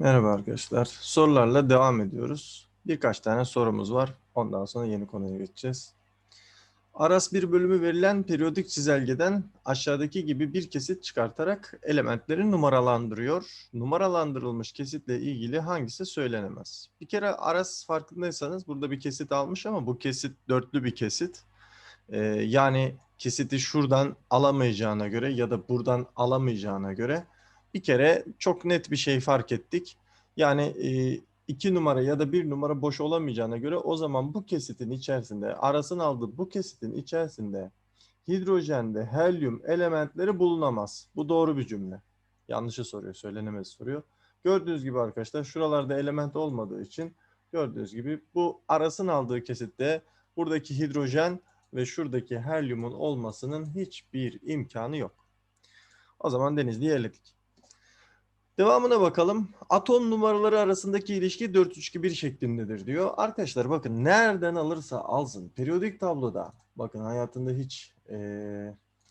Merhaba arkadaşlar. Sorularla devam ediyoruz. Birkaç tane sorumuz var. Ondan sonra yeni konuya geçeceğiz. Aras bir bölümü verilen periyodik çizelgeden aşağıdaki gibi bir kesit çıkartarak elementleri numaralandırıyor. Numaralandırılmış kesitle ilgili hangisi söylenemez? Bir kere Aras farkındaysanız burada bir kesit almış ama bu kesit dörtlü bir kesit. Ee, yani kesiti şuradan alamayacağına göre ya da buradan alamayacağına göre bir kere çok net bir şey fark ettik. Yani e, iki numara ya da bir numara boş olamayacağına göre o zaman bu kesitin içerisinde, arasın aldığı bu kesitin içerisinde hidrojende helyum elementleri bulunamaz. Bu doğru bir cümle. Yanlışı soruyor, söylenemez soruyor. Gördüğünüz gibi arkadaşlar şuralarda element olmadığı için gördüğünüz gibi bu arasın aldığı kesitte buradaki hidrojen ve şuradaki helyumun olmasının hiçbir imkanı yok. O zaman Denizli'yi eledik. Devamına bakalım. Atom numaraları arasındaki ilişki 4-3-2-1 şeklindedir diyor. Arkadaşlar bakın nereden alırsa alsın. Periyodik tabloda bakın hayatında hiç e,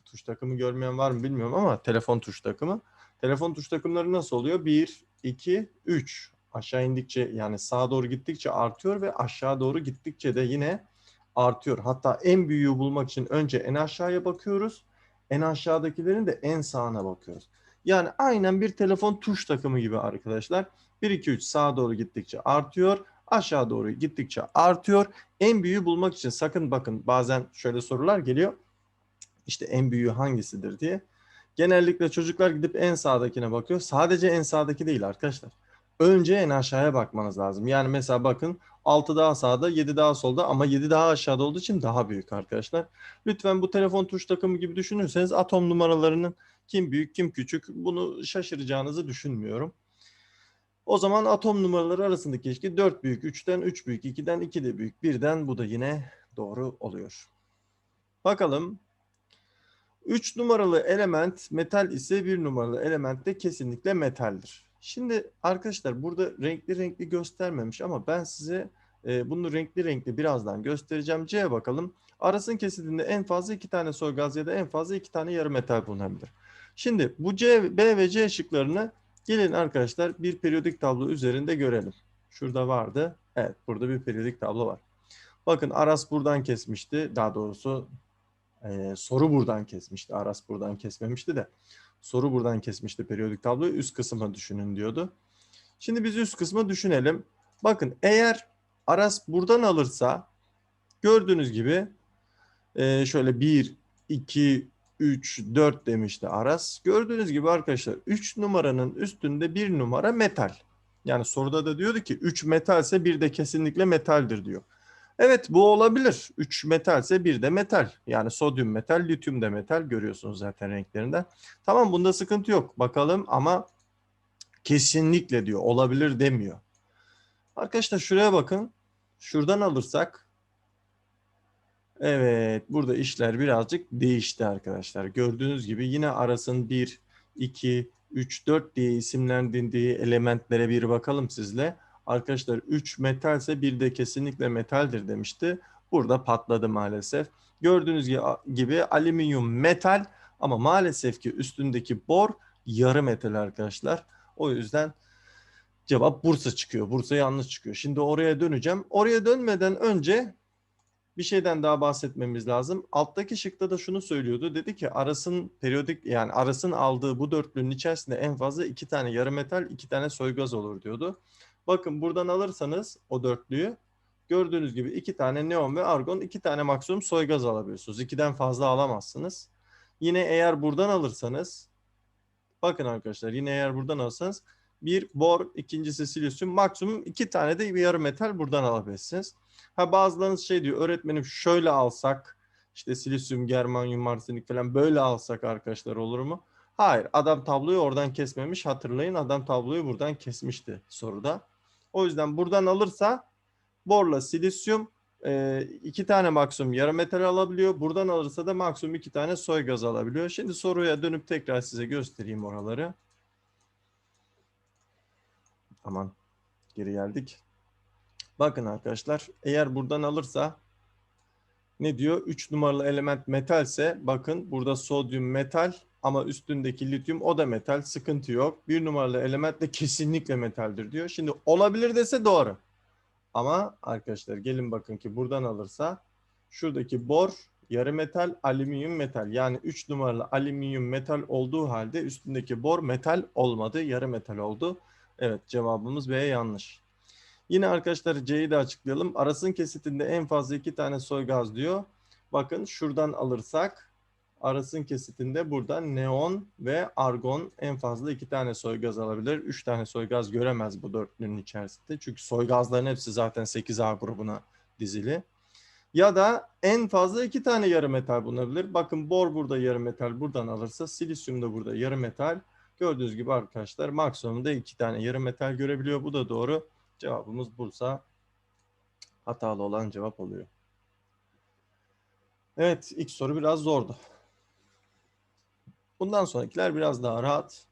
tuş takımı görmeyen var mı bilmiyorum ama telefon tuş takımı. Telefon tuş takımları nasıl oluyor? 1, 2, 3. Aşağı indikçe yani sağa doğru gittikçe artıyor ve aşağı doğru gittikçe de yine artıyor. Hatta en büyüğü bulmak için önce en aşağıya bakıyoruz. En aşağıdakilerin de en sağına bakıyoruz. Yani aynen bir telefon tuş takımı gibi arkadaşlar. 1, 2, 3 sağa doğru gittikçe artıyor. Aşağı doğru gittikçe artıyor. En büyüğü bulmak için sakın bakın bazen şöyle sorular geliyor. İşte en büyüğü hangisidir diye. Genellikle çocuklar gidip en sağdakine bakıyor. Sadece en sağdaki değil arkadaşlar. Önce en aşağıya bakmanız lazım. Yani mesela bakın 6 daha sağda, 7 daha solda ama 7 daha aşağıda olduğu için daha büyük arkadaşlar. Lütfen bu telefon tuş takımı gibi düşünürseniz atom numaralarının kim büyük kim küçük bunu şaşıracağınızı düşünmüyorum. O zaman atom numaraları arasındaki ilişki 4 büyük, 3'ten 3 büyük, 2'den 2 de büyük, 1'den bu da yine doğru oluyor. Bakalım. 3 numaralı element metal ise 1 numaralı element de kesinlikle metaldir. Şimdi arkadaşlar burada renkli renkli göstermemiş ama ben size e, bunu renkli renkli birazdan göstereceğim. C'ye bakalım. Arasın kesitinde en fazla iki tane soy gaz ya da en fazla iki tane yarı metal bulunabilir. Şimdi bu C, B ve C şıklarını gelin arkadaşlar bir periyodik tablo üzerinde görelim. Şurada vardı. Evet burada bir periyodik tablo var. Bakın Aras buradan kesmişti. Daha doğrusu e, soru buradan kesmişti. Aras buradan kesmemişti de. Soru buradan kesmişti periyodik tabloyu. Üst kısmı düşünün diyordu. Şimdi biz üst kısmı düşünelim. Bakın eğer Aras buradan alırsa gördüğünüz gibi e, şöyle 1, 2, 3, 4 demişti Aras. Gördüğünüz gibi arkadaşlar 3 numaranın üstünde 1 numara metal. Yani soruda da diyordu ki 3 metalse bir de kesinlikle metaldir diyor. Evet bu olabilir. 3 metalse bir de metal. Yani sodyum metal, lityum de metal görüyorsunuz zaten renklerinden. Tamam bunda sıkıntı yok. Bakalım ama kesinlikle diyor. Olabilir demiyor. Arkadaşlar şuraya bakın. Şuradan alırsak Evet, burada işler birazcık değişti arkadaşlar. Gördüğünüz gibi yine arasın 1, 2, 3, 4 diye isimlendiği elementlere bir bakalım sizle. Arkadaşlar 3 metalse bir de kesinlikle metaldir demişti. Burada patladı maalesef. Gördüğünüz gibi alüminyum metal ama maalesef ki üstündeki bor yarı metal arkadaşlar. O yüzden cevap Bursa çıkıyor. Bursa yanlış çıkıyor. Şimdi oraya döneceğim. Oraya dönmeden önce bir şeyden daha bahsetmemiz lazım. Alttaki şıkta da şunu söylüyordu. Dedi ki Aras'ın periyodik yani Aras'ın aldığı bu dörtlünün içerisinde en fazla iki tane yarı metal, iki tane soy gaz olur diyordu. Bakın buradan alırsanız o dörtlüyü gördüğünüz gibi iki tane neon ve argon, iki tane maksimum soy gaz alabiliyorsunuz. İkiden fazla alamazsınız. Yine eğer buradan alırsanız bakın arkadaşlar yine eğer buradan alırsanız bir bor, ikincisi silisyum, maksimum iki tane de bir yarı metal buradan alabilirsiniz. Ha bazılarınız şey diyor öğretmenim şöyle alsak işte silisyum, germanyum, arsenik falan böyle alsak arkadaşlar olur mu? Hayır adam tabloyu oradan kesmemiş hatırlayın adam tabloyu buradan kesmişti soruda. O yüzden buradan alırsa borla silisyum e, iki tane maksimum yarı metal alabiliyor. Buradan alırsa da maksimum iki tane soy gaz alabiliyor. Şimdi soruya dönüp tekrar size göstereyim oraları. Aman geri geldik. Bakın arkadaşlar eğer buradan alırsa ne diyor? 3 numaralı element metalse bakın burada sodyum metal ama üstündeki lityum o da metal sıkıntı yok. Bir numaralı element de kesinlikle metaldir diyor. Şimdi olabilir dese doğru. Ama arkadaşlar gelin bakın ki buradan alırsa şuradaki bor yarı metal, alüminyum metal. Yani 3 numaralı alüminyum metal olduğu halde üstündeki bor metal olmadı, yarı metal oldu. Evet cevabımız B yanlış. Yine arkadaşlar C'yi de açıklayalım. Arasın kesitinde en fazla iki tane soy gaz diyor. Bakın şuradan alırsak arasın kesitinde buradan neon ve argon en fazla iki tane soy gaz alabilir. Üç tane soy gaz göremez bu dörtlünün içerisinde. Çünkü soy gazların hepsi zaten 8A grubuna dizili. Ya da en fazla iki tane yarı metal bulunabilir. Bakın bor burada yarı metal buradan alırsa silisyum da burada yarı metal. Gördüğünüz gibi arkadaşlar maksimumda iki tane yarı metal görebiliyor. Bu da doğru. Cevabımız Bursa. Hatalı olan cevap oluyor. Evet ilk soru biraz zordu. Bundan sonrakiler biraz daha rahat.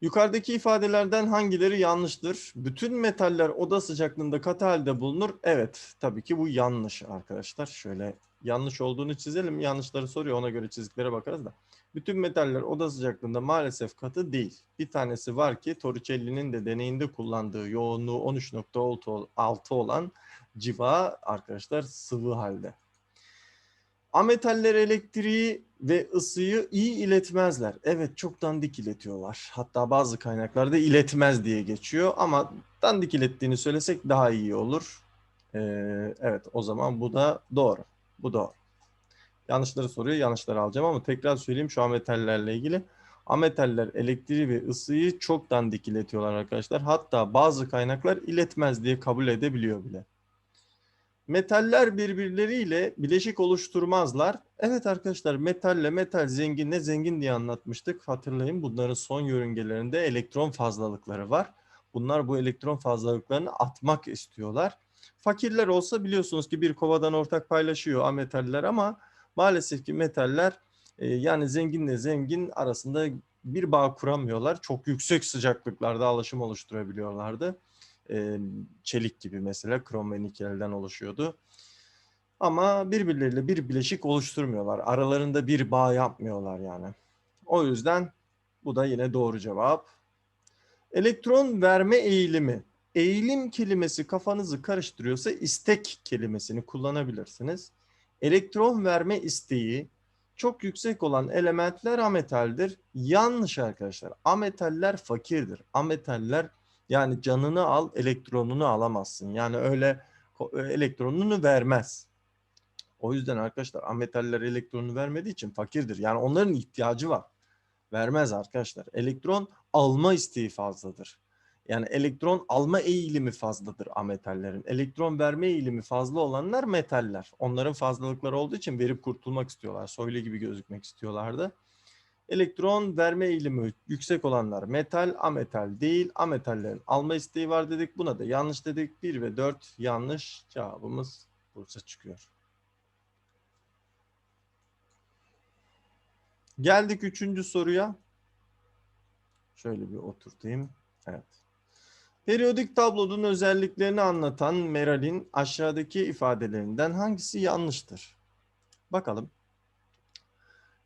Yukarıdaki ifadelerden hangileri yanlıştır? Bütün metaller oda sıcaklığında katı halde bulunur. Evet, tabii ki bu yanlış arkadaşlar. Şöyle yanlış olduğunu çizelim. Yanlışları soruyor ona göre çiziklere bakarız da. Bütün metaller oda sıcaklığında maalesef katı değil. Bir tanesi var ki Torricelli'nin de deneyinde kullandığı yoğunluğu 13.6 olan civa arkadaşlar sıvı halde. Ametaller elektriği ve ısıyı iyi iletmezler. Evet çok dandik iletiyorlar. Hatta bazı kaynaklarda iletmez diye geçiyor ama dandik ilettiğini söylesek daha iyi olur. Ee, evet o zaman bu da doğru. Bu doğru. Yanlışları soruyor, yanlışları alacağım ama tekrar söyleyeyim şu ametallerle ilgili. Ametaller elektriği ve ısıyı çok dandik iletiyorlar arkadaşlar. Hatta bazı kaynaklar iletmez diye kabul edebiliyor bile. Metaller birbirleriyle bileşik oluşturmazlar. Evet arkadaşlar metalle metal zengin ne zengin diye anlatmıştık. Hatırlayın bunların son yörüngelerinde elektron fazlalıkları var. Bunlar bu elektron fazlalıklarını atmak istiyorlar. Fakirler olsa biliyorsunuz ki bir kovadan ortak paylaşıyor ametaller ama maalesef ki metaller e, yani zenginle zengin arasında bir bağ kuramıyorlar. Çok yüksek sıcaklıklarda alaşım oluşturabiliyorlardı e, çelik gibi mesela krom ve nikelden oluşuyordu. Ama birbirleriyle bir bileşik oluşturmuyorlar. Aralarında bir bağ yapmıyorlar yani. O yüzden bu da yine doğru cevap. Elektron verme eğilimi. Eğilim kelimesi kafanızı karıştırıyorsa istek kelimesini kullanabilirsiniz. Elektron verme isteği çok yüksek olan elementler ametaldir. Yanlış arkadaşlar. Ametaller fakirdir. Ametaller yani canını al, elektronunu alamazsın. Yani öyle e, elektronunu vermez. O yüzden arkadaşlar ametaller elektronunu vermediği için fakirdir. Yani onların ihtiyacı var. Vermez arkadaşlar. Elektron alma isteği fazladır. Yani elektron alma eğilimi fazladır ametallerin. Elektron verme eğilimi fazla olanlar metaller. Onların fazlalıkları olduğu için verip kurtulmak istiyorlar. Soylu gibi gözükmek istiyorlardı. Elektron verme eğilimi yüksek olanlar metal, ametal değil. Ametallerin alma isteği var dedik. Buna da yanlış dedik. 1 ve 4 yanlış. Cevabımız Bursa çıkıyor. Geldik üçüncü soruya. Şöyle bir oturtayım. Evet. Periyodik tablonun özelliklerini anlatan Meral'in aşağıdaki ifadelerinden hangisi yanlıştır? Bakalım.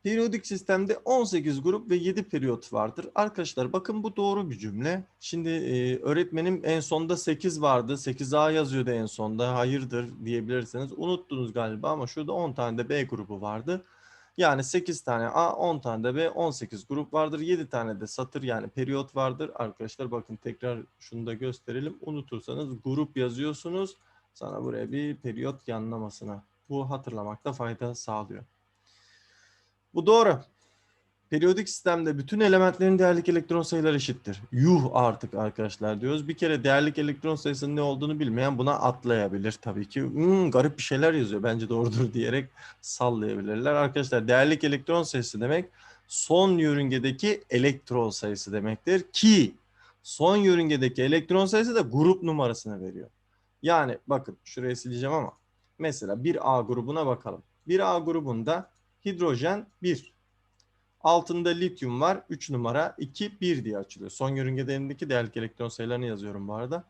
Periyodik sistemde 18 grup ve 7 periyot vardır. Arkadaşlar bakın bu doğru bir cümle. Şimdi e, öğretmenim en sonda 8 vardı. 8A yazıyordu en sonda. Hayırdır diyebilirsiniz. Unuttunuz galiba ama şurada 10 tane de B grubu vardı. Yani 8 tane A, 10 tane de B, 18 grup vardır. 7 tane de satır yani periyot vardır. Arkadaşlar bakın tekrar şunu da gösterelim. Unutursanız grup yazıyorsunuz. Sana buraya bir periyot yanlamasına. Bu hatırlamakta fayda sağlıyor. Bu doğru. Periyodik sistemde bütün elementlerin değerlik elektron sayıları eşittir. Yuh artık arkadaşlar diyoruz. Bir kere değerlik elektron sayısının ne olduğunu bilmeyen buna atlayabilir tabii ki. Hmm, garip bir şeyler yazıyor bence doğrudur diyerek sallayabilirler. Arkadaşlar değerlik elektron sayısı demek son yörüngedeki elektron sayısı demektir ki son yörüngedeki elektron sayısı da grup numarasını veriyor. Yani bakın şuraya sileceğim ama mesela bir A grubuna bakalım. Bir A grubunda hidrojen 1. Altında lityum var 3 numara 2 1 diye açılıyor. Son yörüngelerindeki değerlik elektron sayılarını yazıyorum bu arada.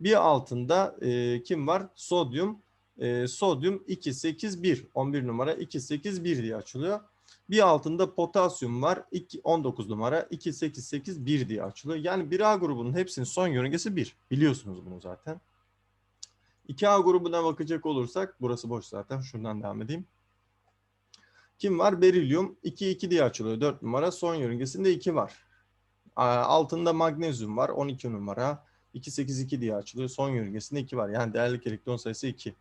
Bir altında e, kim var? Sodyum. E, sodyum 2 8 1 11 numara 2 8 1 diye açılıyor. Bir altında potasyum var. 2, 19 numara 2881 diye açılıyor. Yani 1A grubunun hepsinin son yörüngesi 1. Biliyorsunuz bunu zaten. 2A grubuna bakacak olursak burası boş zaten. Şuradan devam edeyim. Kim var? Berilyum 2 2 diye açılıyor. 4 numara son yörüngesinde 2 var. Altında magnezyum var 12 numara. 282 diye açılıyor. Son yörüngesinde 2 var. Yani değerlik elektron sayısı 2.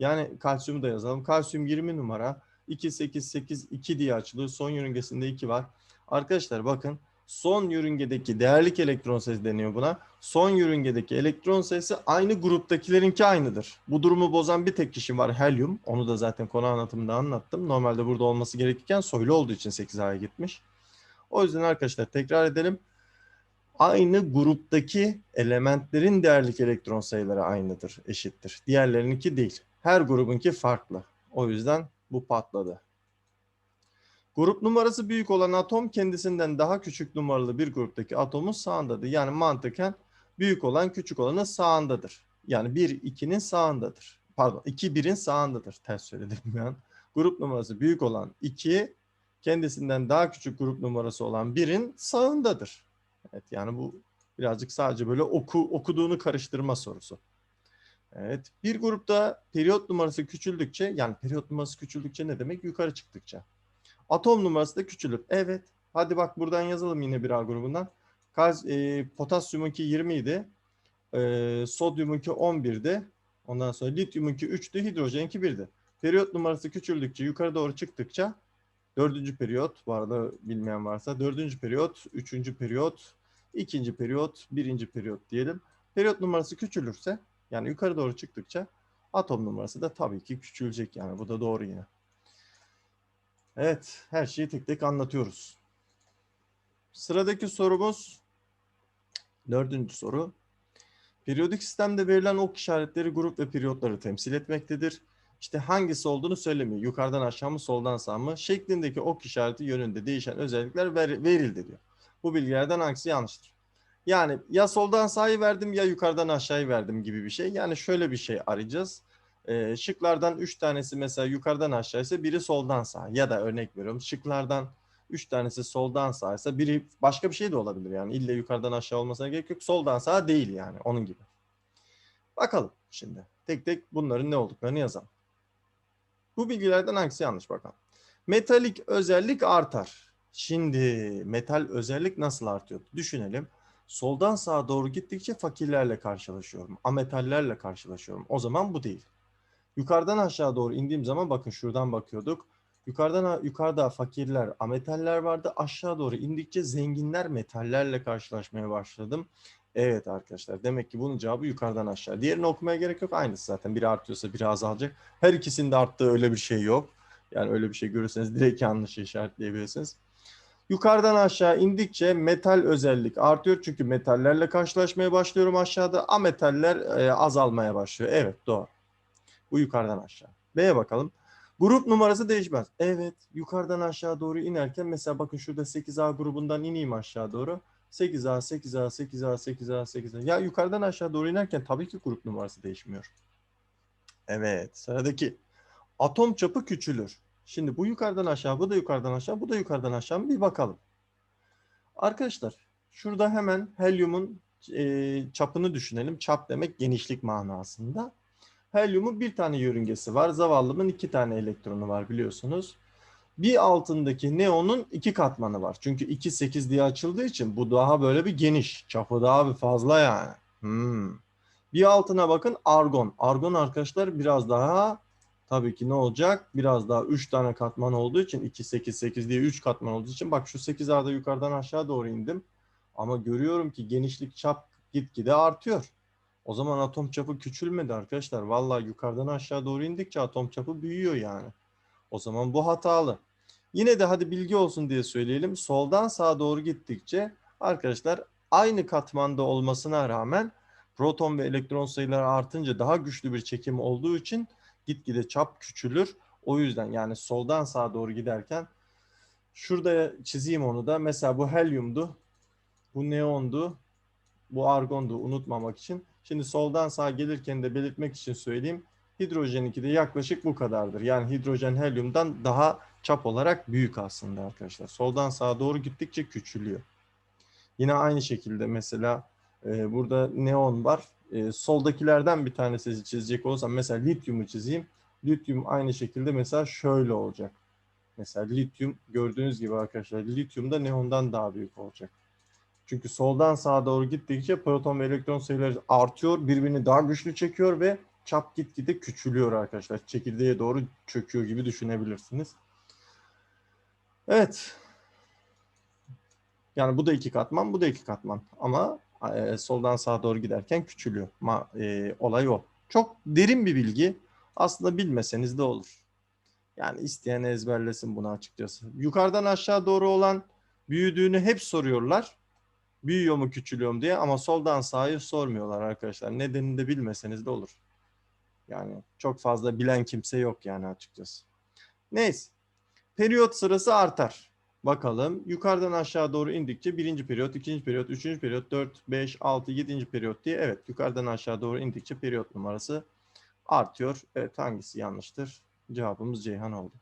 Yani kalsiyumu da yazalım. Kalsiyum 20 numara. 2882 diye açılıyor. Son yörüngesinde 2 var. Arkadaşlar bakın son yörüngedeki değerlik elektron sayısı deniyor buna. Son yörüngedeki elektron sayısı aynı gruptakilerinki aynıdır. Bu durumu bozan bir tek kişi var helyum. Onu da zaten konu anlatımında anlattım. Normalde burada olması gerekirken soylu olduğu için 8A'ya gitmiş. O yüzden arkadaşlar tekrar edelim. Aynı gruptaki elementlerin değerlik elektron sayıları aynıdır, eşittir. Diğerlerininki değil. Her grubunki farklı. O yüzden bu patladı. Grup numarası büyük olan atom kendisinden daha küçük numaralı bir gruptaki atomun sağındadır. Yani mantıken büyük olan küçük olanın sağındadır. Yani 1 2'nin sağındadır. Pardon 2 1'in sağındadır. Ters söyledim ben. Grup numarası büyük olan 2 kendisinden daha küçük grup numarası olan 1'in sağındadır. Evet yani bu birazcık sadece böyle oku okuduğunu karıştırma sorusu. Evet. Bir grupta periyot numarası küçüldükçe yani periyot numarası küçüldükçe ne demek? Yukarı çıktıkça. Atom numarası da küçülür. Evet. Hadi bak buradan yazalım yine bir A grubundan. Kaz, e, potasyumunki 20 idi. E, sodyumunki 11'di. Ondan sonra lityumunki 3'tü. Hidrojeninki 1'di. Periyot numarası küçüldükçe yukarı doğru çıktıkça dördüncü periyot bu arada bilmeyen varsa dördüncü periyot, üçüncü periyot, ikinci periyot, birinci periyot diyelim. Periyot numarası küçülürse yani yukarı doğru çıktıkça atom numarası da tabii ki küçülecek yani bu da doğru yine. Evet, her şeyi tek tek anlatıyoruz. Sıradaki sorumuz, dördüncü soru. Periyodik sistemde verilen ok işaretleri grup ve periyotları temsil etmektedir. İşte hangisi olduğunu söylemiyor. Yukarıdan aşağı mı, soldan sağ mı? Şeklindeki ok işareti yönünde değişen özellikler ver, verildi diyor. Bu bilgilerden hangisi yanlıştır? Yani ya soldan sağı verdim ya yukarıdan aşağıyı verdim gibi bir şey. Yani şöyle bir şey arayacağız. E, şıklardan 3 tanesi mesela yukarıdan aşağı ise biri soldan sağ ya da örnek veriyorum şıklardan 3 tanesi soldan sağ ise biri başka bir şey de olabilir yani illa yukarıdan aşağı olmasına gerek yok soldan sağ değil yani onun gibi. Bakalım şimdi tek tek bunların ne olduklarını yazalım. Bu bilgilerden hangisi yanlış bakalım. Metalik özellik artar. Şimdi metal özellik nasıl artıyor? Düşünelim. Soldan sağa doğru gittikçe fakirlerle karşılaşıyorum. Ametallerle karşılaşıyorum. O zaman bu değil. Yukarıdan aşağı doğru indiğim zaman bakın şuradan bakıyorduk. Yukarıdan yukarıda fakirler, ametaller vardı. Aşağı doğru indikçe zenginler metallerle karşılaşmaya başladım. Evet arkadaşlar demek ki bunun cevabı yukarıdan aşağı. Diğerini okumaya gerek yok. Aynısı zaten. Biri artıyorsa biri azalacak. Her ikisinde arttığı öyle bir şey yok. Yani öyle bir şey görürseniz direkt yanlış işaretleyebilirsiniz. Yukarıdan aşağı indikçe metal özellik artıyor. Çünkü metallerle karşılaşmaya başlıyorum aşağıda. Ametaller e, azalmaya başlıyor. Evet doğru. Bu yukarıdan aşağı. B'ye bakalım. Grup numarası değişmez. Evet yukarıdan aşağı doğru inerken mesela bakın şurada 8A grubundan ineyim aşağı doğru. 8A, 8A, 8A, 8A, 8A. Ya yukarıdan aşağı doğru inerken tabii ki grup numarası değişmiyor. Evet sıradaki. Atom çapı küçülür. Şimdi bu yukarıdan aşağı, bu da yukarıdan aşağı, bu da yukarıdan aşağı bir bakalım. Arkadaşlar şurada hemen helyumun e, çapını düşünelim. Çap demek genişlik manasında. Helyumun bir tane yörüngesi var. Zavallımın iki tane elektronu var biliyorsunuz. Bir altındaki neonun iki katmanı var. Çünkü 2 8 diye açıldığı için bu daha böyle bir geniş. Çapı daha bir fazla yani. Hmm. Bir altına bakın argon. Argon arkadaşlar biraz daha tabii ki ne olacak? Biraz daha 3 tane katman olduğu için 2 8 8 diye 3 katman olduğu için bak şu 8 A'da yukarıdan aşağı doğru indim. Ama görüyorum ki genişlik çap gitgide artıyor. O zaman atom çapı küçülmedi arkadaşlar. Vallahi yukarıdan aşağı doğru indikçe atom çapı büyüyor yani. O zaman bu hatalı. Yine de hadi bilgi olsun diye söyleyelim. Soldan sağa doğru gittikçe arkadaşlar aynı katmanda olmasına rağmen proton ve elektron sayıları artınca daha güçlü bir çekim olduğu için gitgide çap küçülür. O yüzden yani soldan sağa doğru giderken şurada çizeyim onu da. Mesela bu helyumdu. Bu neondu. Bu argondu unutmamak için. Şimdi soldan sağa gelirken de belirtmek için söyleyeyim. Hidrojeninki de yaklaşık bu kadardır. Yani hidrojen helyumdan daha çap olarak büyük aslında arkadaşlar. Soldan sağa doğru gittikçe küçülüyor. Yine aynı şekilde mesela e, burada neon var. E, soldakilerden bir tanesi çizecek olsam mesela lityumu çizeyim. Lityum aynı şekilde mesela şöyle olacak. Mesela lityum gördüğünüz gibi arkadaşlar lityum da neondan daha büyük olacak. Çünkü soldan sağa doğru gittikçe proton ve elektron sayıları artıyor, birbirini daha güçlü çekiyor ve çap gitgide küçülüyor arkadaşlar. Çekirdeğe doğru çöküyor gibi düşünebilirsiniz. Evet. Yani bu da iki katman, bu da iki katman. Ama e, soldan sağa doğru giderken küçülüyor. Ma, e, olay o. Çok derin bir bilgi. Aslında bilmeseniz de olur. Yani isteyen ezberlesin bunu açıkçası. Yukarıdan aşağı doğru olan büyüdüğünü hep soruyorlar. Büyüyor mu küçülüyor mu diye ama soldan sağa sormuyorlar arkadaşlar. Nedenini de bilmeseniz de olur. Yani çok fazla bilen kimse yok yani açıkçası. Neyse. Periyot sırası artar. Bakalım yukarıdan aşağı doğru indikçe birinci periyot, ikinci periyot, üçüncü periyot, dört, beş, altı, yedinci periyot diye evet yukarıdan aşağı doğru indikçe periyot numarası artıyor. Evet hangisi yanlıştır? Cevabımız Ceyhan oldu.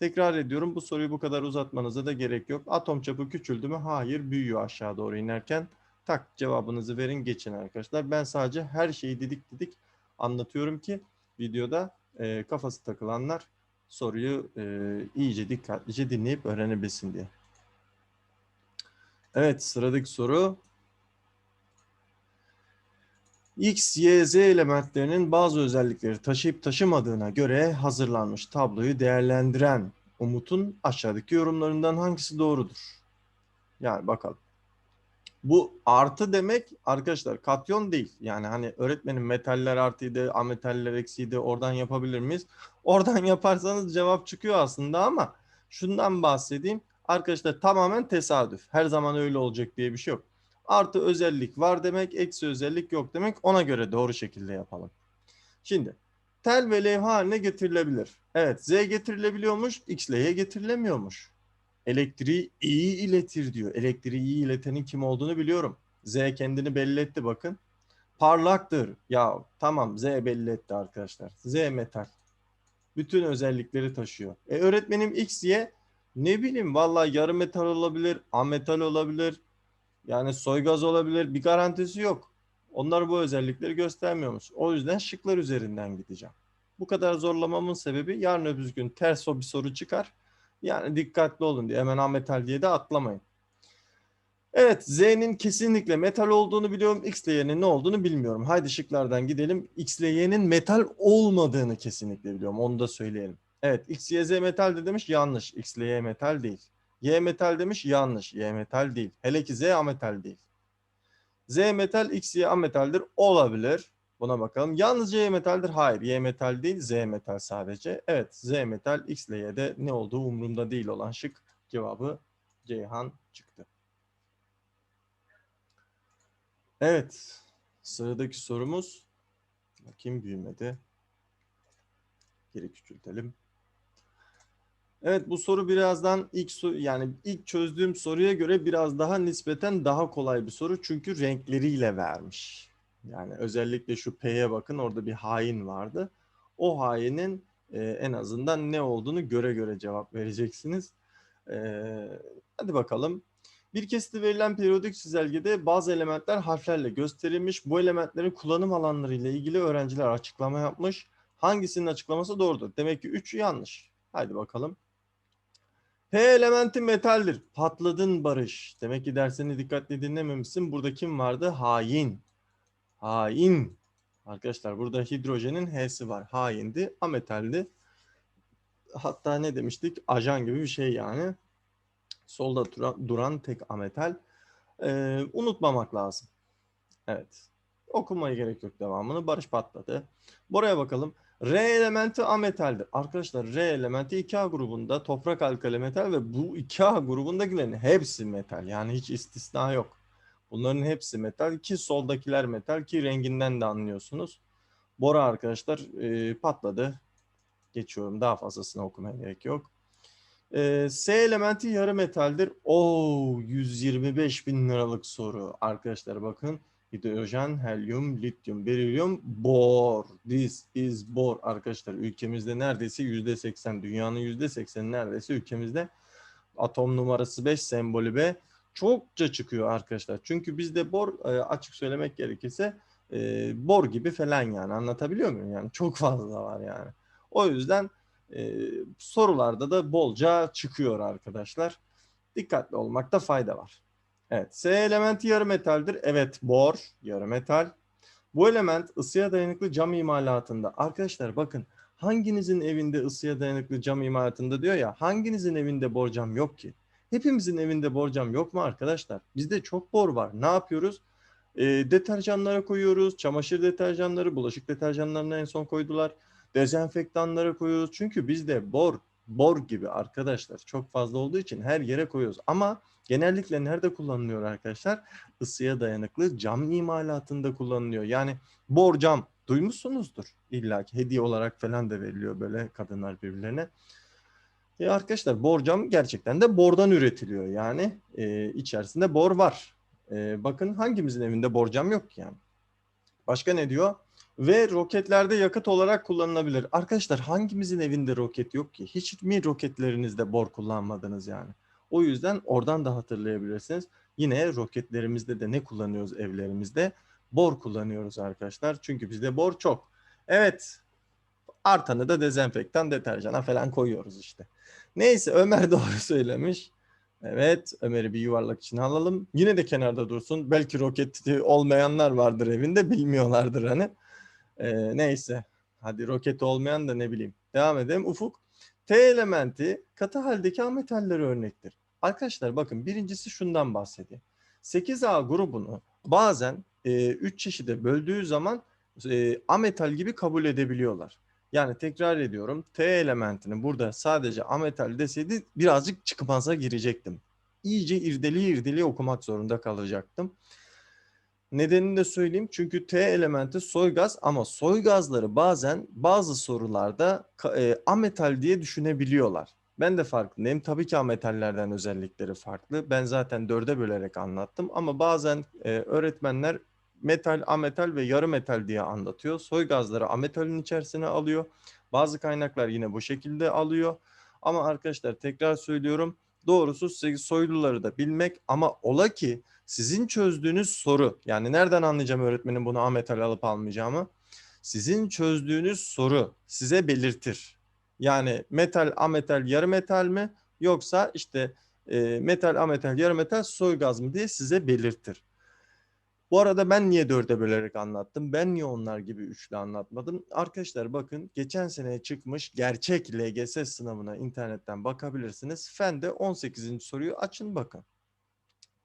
Tekrar ediyorum bu soruyu bu kadar uzatmanıza da gerek yok. Atom çapı küçüldü mü? Hayır büyüyor aşağı doğru inerken. Tak cevabınızı verin geçin arkadaşlar. Ben sadece her şeyi didik didik anlatıyorum ki videoda e, kafası takılanlar soruyu e, iyice dikkatlice dinleyip öğrenebilsin diye. Evet sıradaki soru. X, Y, Z elementlerinin bazı özellikleri taşıyıp taşımadığına göre hazırlanmış tabloyu değerlendiren Umut'un aşağıdaki yorumlarından hangisi doğrudur? Yani bakalım. Bu artı demek arkadaşlar katyon değil. Yani hani öğretmenin metaller artıydı, ametaller eksiydi oradan yapabilir miyiz? Oradan yaparsanız cevap çıkıyor aslında ama şundan bahsedeyim. Arkadaşlar tamamen tesadüf. Her zaman öyle olacak diye bir şey yok. Artı özellik var demek, eksi özellik yok demek. Ona göre doğru şekilde yapalım. Şimdi tel ve levha haline getirilebilir. Evet Z getirilebiliyormuş, X ile Y getirilemiyormuş. Elektriği iyi iletir diyor. Elektriği iyi iletenin kim olduğunu biliyorum. Z kendini belli etti bakın. Parlaktır. Ya tamam Z belli etti arkadaşlar. Z metal. Bütün özellikleri taşıyor. E öğretmenim X, Y ne bileyim vallahi yarı metal olabilir, ametal olabilir. Yani soygaz olabilir. Bir garantisi yok. Onlar bu özellikleri göstermiyormuş. O yüzden şıklar üzerinden gideceğim. Bu kadar zorlamamın sebebi yarın öbür gün ters o bir soru çıkar. Yani dikkatli olun diye hemen ametal diye de atlamayın. Evet Z'nin kesinlikle metal olduğunu biliyorum. X ile Y'nin ne olduğunu bilmiyorum. Haydi şıklardan gidelim. X ile Y'nin metal olmadığını kesinlikle biliyorum. Onu da söyleyelim. Evet X, Y, Z metal de demiş yanlış. X ile Y metal değil. Y metal demiş yanlış. Y metal değil. Hele ki Z ametal değil. Z metal, X, Y ametaldir. Olabilir. Buna bakalım. Yalnızca Y metaldir. Hayır. Y metal değil. Z metal sadece. Evet. Z metal X ile Y'de ne olduğu umurumda değil olan şık cevabı Ceyhan çıktı. Evet. Sıradaki sorumuz. Bakayım büyümedi. Geri küçültelim. Evet bu soru birazdan ilk yani ilk çözdüğüm soruya göre biraz daha nispeten daha kolay bir soru çünkü renkleriyle vermiş. Yani özellikle şu P'ye bakın orada bir hain vardı. O hainin e, en azından ne olduğunu göre göre cevap vereceksiniz. E, hadi bakalım. Bir kesiti verilen periyodik çizelgede bazı elementler harflerle gösterilmiş. Bu elementlerin kullanım alanları ile ilgili öğrenciler açıklama yapmış. Hangisinin açıklaması doğrudur? Demek ki 3 yanlış. Haydi bakalım. P elementi metaldir. Patladın Barış. Demek ki dersini dikkatli dinlememişsin. Burada kim vardı? Hain. Hain. Arkadaşlar burada hidrojenin H'si var. Haindi. Ametaldi. Hatta ne demiştik? Ajan gibi bir şey yani. Solda dura- duran tek ametal. Ee, unutmamak lazım. Evet. Okumaya gerek yok devamını. Barış patladı. Buraya bakalım. R elementi ametaldir. Arkadaşlar R elementi 2A grubunda toprak alkali metal ve bu 2A grubundakilerin hepsi metal. Yani hiç istisna yok. Bunların hepsi metal ki soldakiler metal ki renginden de anlıyorsunuz. Bora arkadaşlar e, patladı. Geçiyorum daha fazlasını okumaya gerek yok. E, S elementi yarı metaldir. Oo 125 bin liralık soru. Arkadaşlar bakın hidrojen, helyum, lityum, berilyum, bor. This is bor arkadaşlar. Ülkemizde neredeyse yüzde seksen, dünyanın yüzde sekseni neredeyse ülkemizde atom numarası 5 sembolü B çokça çıkıyor arkadaşlar. Çünkü bizde bor e, açık söylemek gerekirse e, bor gibi falan yani anlatabiliyor muyum? Yani çok fazla var yani. O yüzden e, sorularda da bolca çıkıyor arkadaşlar. Dikkatli olmakta fayda var. Evet, S elementi yarı metaldir. Evet, bor yarı metal. Bu element ısıya dayanıklı cam imalatında. Arkadaşlar bakın hanginizin evinde ısıya dayanıklı cam imalatında diyor ya hanginizin evinde bor cam yok ki? Hepimizin evinde bor cam yok mu arkadaşlar? Bizde çok bor var. Ne yapıyoruz? E, deterjanlara koyuyoruz. Çamaşır deterjanları, bulaşık deterjanlarına en son koydular. Dezenfektanlara koyuyoruz. Çünkü bizde bor, bor gibi arkadaşlar çok fazla olduğu için her yere koyuyoruz. Ama genellikle nerede kullanılıyor arkadaşlar? Isıya dayanıklı cam imalatında kullanılıyor. Yani bor cam duymuşsunuzdur. İlla ki hediye olarak falan da veriliyor böyle kadınlar birbirlerine. E arkadaşlar bor cam gerçekten de bordan üretiliyor. Yani e, içerisinde bor var. E, bakın hangimizin evinde bor cam yok yani. Başka ne diyor? Ve roketlerde yakıt olarak kullanılabilir. Arkadaşlar hangimizin evinde roket yok ki? Hiç mi roketlerinizde bor kullanmadınız yani? O yüzden oradan da hatırlayabilirsiniz. Yine roketlerimizde de ne kullanıyoruz evlerimizde? Bor kullanıyoruz arkadaşlar. Çünkü bizde bor çok. Evet. Artanı da dezenfektan, deterjana falan koyuyoruz işte. Neyse Ömer doğru söylemiş. Evet Ömer'i bir yuvarlak içine alalım. Yine de kenarda dursun. Belki roketi olmayanlar vardır evinde bilmiyorlardır hani. Ee, neyse. Hadi roketi olmayan da ne bileyim. Devam edelim. Ufuk. T elementi katı haldeki ametalleri örnektir. Arkadaşlar bakın birincisi şundan bahsediyor. 8A grubunu bazen 3 e, çeşide böldüğü zaman e, ametal gibi kabul edebiliyorlar. Yani tekrar ediyorum T elementini burada sadece ametal deseydi birazcık çıkmaza girecektim. İyice irdeli irdeli okumak zorunda kalacaktım. Nedenini de söyleyeyim. Çünkü T elementi soy gaz ama soy gazları bazen bazı sorularda e, ametal diye düşünebiliyorlar. Ben de farkındayım. Tabii ki ametallerden özellikleri farklı. Ben zaten dörde bölerek anlattım ama bazen e, öğretmenler metal, ametal ve yarı metal diye anlatıyor. Soy gazları ametalin içerisine alıyor. Bazı kaynaklar yine bu şekilde alıyor. Ama arkadaşlar tekrar söylüyorum. Doğrusu soyluları da bilmek ama ola ki sizin çözdüğünüz soru yani nereden anlayacağım öğretmenin bunu ametal alıp almayacağımı? Sizin çözdüğünüz soru size belirtir. Yani metal, ametal, yarı metal mi yoksa işte e, metal, ametal, yarı metal, soy gaz mı diye size belirtir. Bu arada ben niye dörde bölerek anlattım? Ben niye onlar gibi üçlü anlatmadım? Arkadaşlar bakın geçen sene çıkmış gerçek LGS sınavına internetten bakabilirsiniz. Fen'de 18. soruyu açın bakın.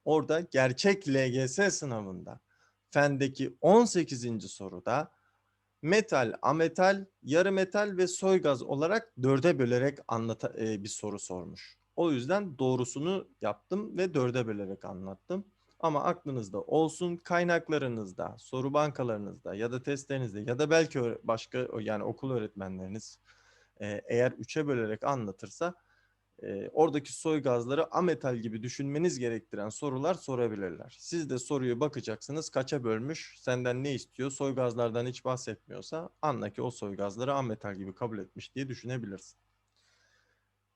Orada gerçek LGS sınavında Fen'deki 18. soruda metal, ametal, yarı metal ve soy gaz olarak dörde bölerek anlata, e, bir soru sormuş. O yüzden doğrusunu yaptım ve dörde bölerek anlattım. Ama aklınızda olsun kaynaklarınızda, soru bankalarınızda ya da testlerinizde ya da belki başka yani okul öğretmenleriniz e, eğer üçe bölerek anlatırsa e, oradaki soy gazları ametal gibi düşünmeniz gerektiren sorular sorabilirler. Siz de soruyu bakacaksınız kaça bölmüş, senden ne istiyor, soy gazlardan hiç bahsetmiyorsa anla ki o soy gazları ametal gibi kabul etmiş diye düşünebilirsin.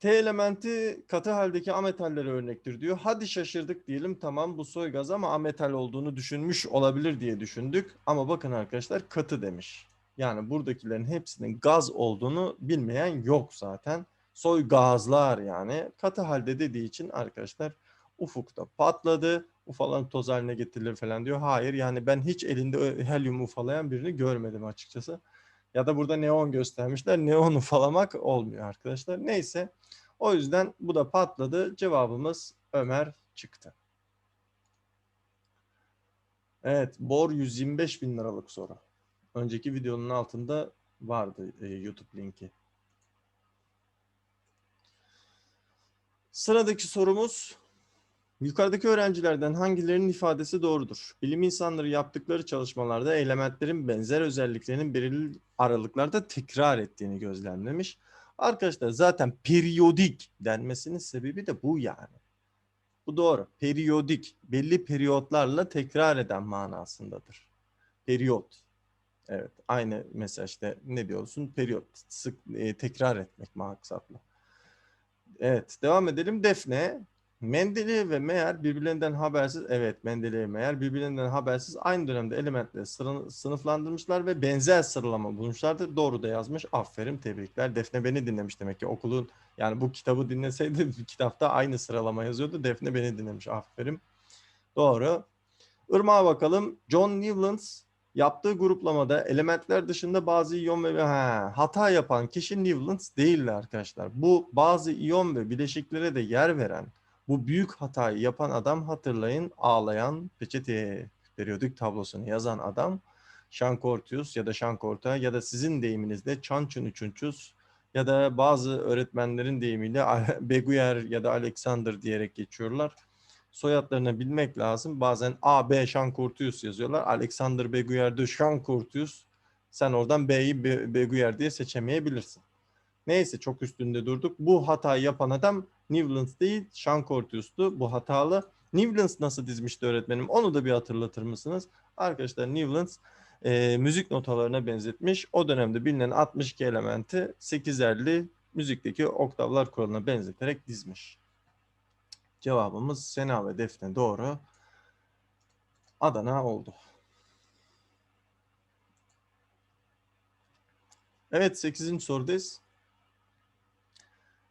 T elementi katı haldeki ametallere örnektir diyor. Hadi şaşırdık diyelim tamam bu soy gaz ama ametal olduğunu düşünmüş olabilir diye düşündük. Ama bakın arkadaşlar katı demiş. Yani buradakilerin hepsinin gaz olduğunu bilmeyen yok zaten. Soy gazlar yani katı halde dediği için arkadaşlar ufukta patladı. Ufalan toz haline getirilir falan diyor. Hayır yani ben hiç elinde helyum ufalayan birini görmedim açıkçası. Ya da burada neon göstermişler. Neon ufalamak olmuyor arkadaşlar. Neyse. O yüzden bu da patladı. Cevabımız Ömer çıktı. Evet. Bor 125 bin liralık soru. Önceki videonun altında vardı e, YouTube linki. Sıradaki sorumuz Yukarıdaki öğrencilerden hangilerinin ifadesi doğrudur? Bilim insanları yaptıkları çalışmalarda elementlerin benzer özelliklerinin belirli aralıklarda tekrar ettiğini gözlemlemiş. Arkadaşlar zaten periyodik denmesinin sebebi de bu yani. Bu doğru. Periyodik, belli periyotlarla tekrar eden manasındadır. Periyot. Evet, aynı mesela işte ne diyorsun? Periyot, sık e, tekrar etmek maksatlı. Evet, devam edelim. Defne, Mendeleev ve Meyer birbirlerinden habersiz, evet Mendeleev ve Meyer birbirlerinden habersiz aynı dönemde elementleri sınıflandırmışlar ve benzer sıralama bulmuşlardı. Doğru da yazmış. Aferin, tebrikler. Defne beni dinlemiş demek ki okulun yani bu kitabı dinleseydi kitapta aynı sıralama yazıyordu. Defne beni dinlemiş. Aferin. Doğru. Irmağa bakalım. John Newlands yaptığı gruplamada elementler dışında bazı iyon ve ha, hata yapan kişi Newlands değildi arkadaşlar. Bu bazı iyon ve bileşiklere de yer veren bu büyük hatayı yapan adam hatırlayın ağlayan peçete periyodik tablosunu yazan adam Şankortius ya da Şankorta ya da sizin deyiminizde Çançun Üçünçüs ya da bazı öğretmenlerin deyimiyle Beguyer ya da Alexander diyerek geçiyorlar. Soyadlarını bilmek lazım. Bazen A, B Şankortius yazıyorlar. Alexander Beguyer de Şankortius. Sen oradan B'yi Be- Beguyer diye seçemeyebilirsin. Neyse çok üstünde durduk. Bu hatayı yapan adam Newlands değil, Şankortius'tu. Bu hatalı. Newlands nasıl dizmişti öğretmenim? Onu da bir hatırlatır mısınız? Arkadaşlar Newlands e, müzik notalarına benzetmiş. O dönemde bilinen 62 elementi 8'erli müzikteki oktavlar kuralına benzeterek dizmiş. Cevabımız Sena ve Defne doğru. Adana oldu. Evet 8. sorudayız.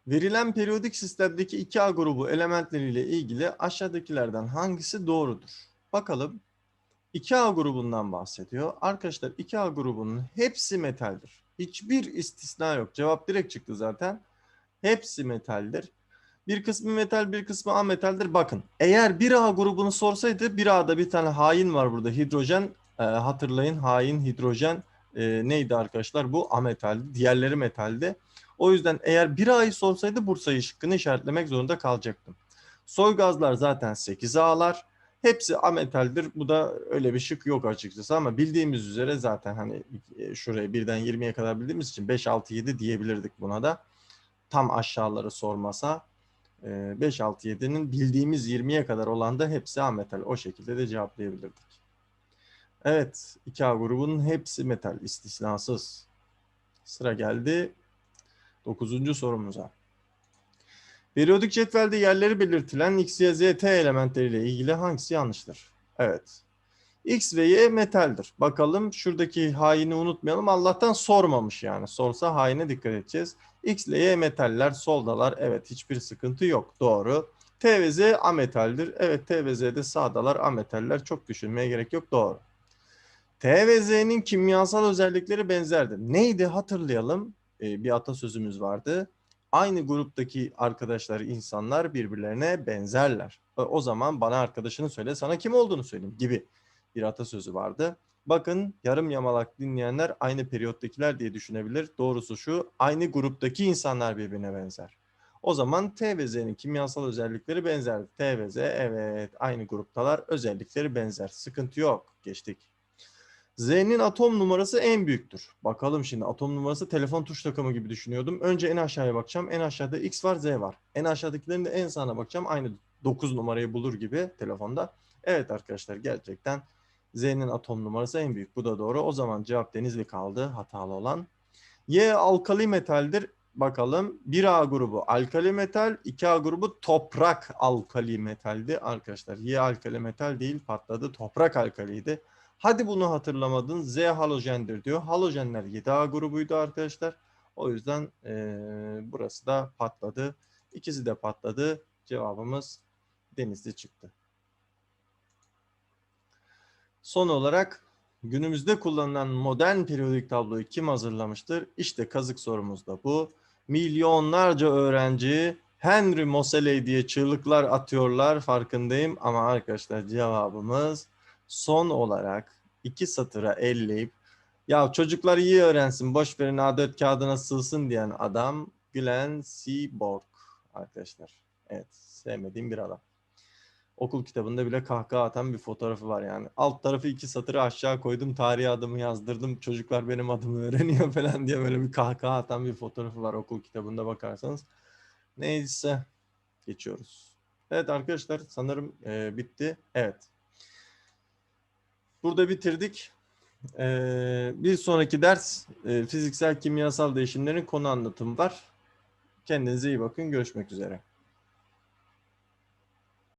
Verilen periyodik sistemdeki 2A grubu elementleriyle ilgili aşağıdakilerden hangisi doğrudur? Bakalım 2A grubundan bahsediyor. Arkadaşlar 2A grubunun hepsi metaldir. Hiçbir istisna yok. Cevap direkt çıktı zaten. Hepsi metaldir. Bir kısmı metal, bir kısmı ametaldir. Bakın eğer bir A grubunu sorsaydı bir A'da bir tane hain var burada. Hidrojen e, hatırlayın hain hidrojen e, neydi arkadaşlar? Bu ametaldi. Diğerleri metaldi. O yüzden eğer bir A'yı sorsaydı Bursa'yı şıkkını işaretlemek zorunda kalacaktım. Soy gazlar zaten 8 A'lar. Hepsi ametaldir. Bu da öyle bir şık yok açıkçası ama bildiğimiz üzere zaten hani e, şuraya birden 20'ye kadar bildiğimiz için 5, 6, 7 diyebilirdik buna da. Tam aşağıları sormasa 5, 6, 7'nin bildiğimiz 20'ye kadar olan da hepsi ametal. O şekilde de cevaplayabilirdik. Evet, 2A grubunun hepsi metal, istisnasız. Sıra geldi 9. sorumuza. Periyodik cetvelde yerleri belirtilen X, Y, Z, T elementleriyle ilgili hangisi yanlıştır? Evet. X ve Y metaldir. Bakalım şuradaki haini unutmayalım. Allah'tan sormamış yani. Sorsa haine dikkat edeceğiz. X ile Y metaller soldalar. Evet hiçbir sıkıntı yok. Doğru. T ve Z ametaldir. Evet T ve Z'de sağdalar ametaller. Çok düşünmeye gerek yok. Doğru. T ve Z'nin kimyasal özellikleri benzerdir. Neydi hatırlayalım. Ee, bir atasözümüz vardı. Aynı gruptaki arkadaşlar, insanlar birbirlerine benzerler. E, O zaman bana arkadaşını söyle, sana kim olduğunu söyleyeyim gibi bir atasözü vardı. Bakın yarım yamalak dinleyenler aynı periyottakiler diye düşünebilir. Doğrusu şu, aynı gruptaki insanlar birbirine benzer. O zaman T ve Z'nin kimyasal özellikleri benzer. T ve Z evet aynı gruptalar, özellikleri benzer. Sıkıntı yok, geçtik. Z'nin atom numarası en büyüktür. Bakalım şimdi atom numarası telefon tuş takımı gibi düşünüyordum. Önce en aşağıya bakacağım. En aşağıda X var, Z var. En aşağıdakilerin de en sağına bakacağım. Aynı 9 numarayı bulur gibi telefonda. Evet arkadaşlar gerçekten Z'nin atom numarası en büyük. Bu da doğru. O zaman cevap Denizli kaldı hatalı olan. Y alkali metaldir. Bakalım 1A grubu alkali metal, 2A grubu toprak alkali metaldi arkadaşlar. Y alkali metal değil patladı toprak alkaliydi. Hadi bunu hatırlamadın. Z halojendir diyor. Halojenler 7A grubuydu arkadaşlar. O yüzden eee, burası da patladı. İkisi de patladı. Cevabımız Denizli çıktı. Son olarak günümüzde kullanılan modern periyodik tabloyu kim hazırlamıştır? İşte kazık sorumuz da bu. Milyonlarca öğrenci Henry Moseley diye çığlıklar atıyorlar farkındayım ama arkadaşlar cevabımız son olarak iki satıra elleyip ya çocuklar iyi öğrensin boş verin A4 kağıdına sığsın diyen adam Glenn Seaborg arkadaşlar. Evet sevmediğim bir adam. Okul kitabında bile kahkaha atan bir fotoğrafı var yani. Alt tarafı iki satırı aşağı koydum. Tarihi adımı yazdırdım. Çocuklar benim adımı öğreniyor falan diye böyle bir kahkaha atan bir fotoğrafı var okul kitabında bakarsanız. Neyse geçiyoruz. Evet arkadaşlar sanırım e, bitti. Evet. Burada bitirdik. E, bir sonraki ders e, fiziksel kimyasal değişimlerin konu anlatımı var. Kendinize iyi bakın. Görüşmek üzere.